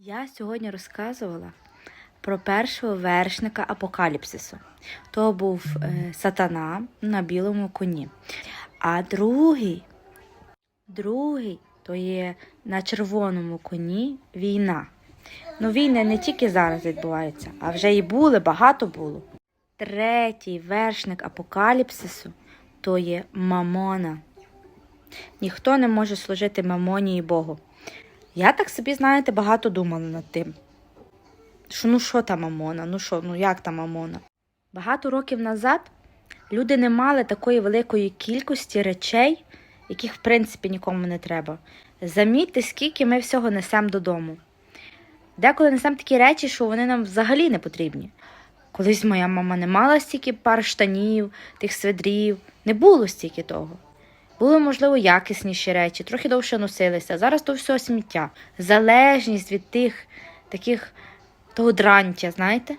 Я сьогодні розказувала про першого вершника апокаліпсису. То був е, сатана на білому коні. А другий, другий то є на червоному коні війна. Ну, війни не тільки зараз відбуваються, а вже і були, багато було. Третій вершник апокаліпсису то є мамона. Ніхто не може служити мамоні і Богу. Я так собі, знаєте, багато думала над тим. Що ну що там Мамона? Ну що, ну як там Мамона? Багато років назад люди не мали такої великої кількості речей, яких в принципі нікому не треба. Замітьте, скільки ми всього несемо додому. Деколи несемо такі речі, що вони нам взагалі не потрібні. Колись моя мама не мала стільки пар штанів, тих свидрів, не було стільки того. Були, можливо, якісніші речі, трохи довше носилися. Зараз то все сміття. Залежність від тих таких того дрантя, знаєте?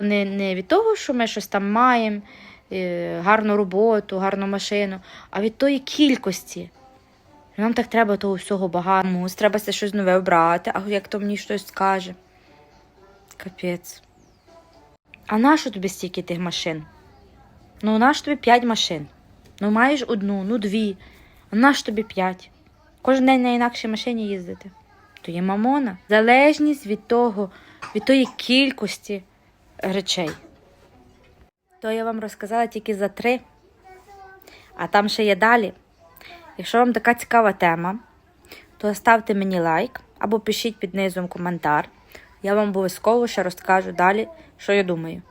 Не, не від того, що ми щось там маємо, е, гарну роботу, гарну машину, а від тої кількості. Нам так треба того всього багато. Комусь треба це щось нове обрати, а як то мені щось скаже. Капець. А нащо тобі стільки тих машин? Ну, наш тобі п'ять машин. Ну, маєш одну, ну дві, а наш тобі п'ять. Кожен день на інакшій машині їздити. То є мамона. Залежність від того, від тої кількості речей. То я вам розказала тільки за три, а там ще є далі. Якщо вам така цікава тема, то ставте мені лайк або пишіть під низом коментар. Я вам обов'язково ще розкажу далі, що я думаю.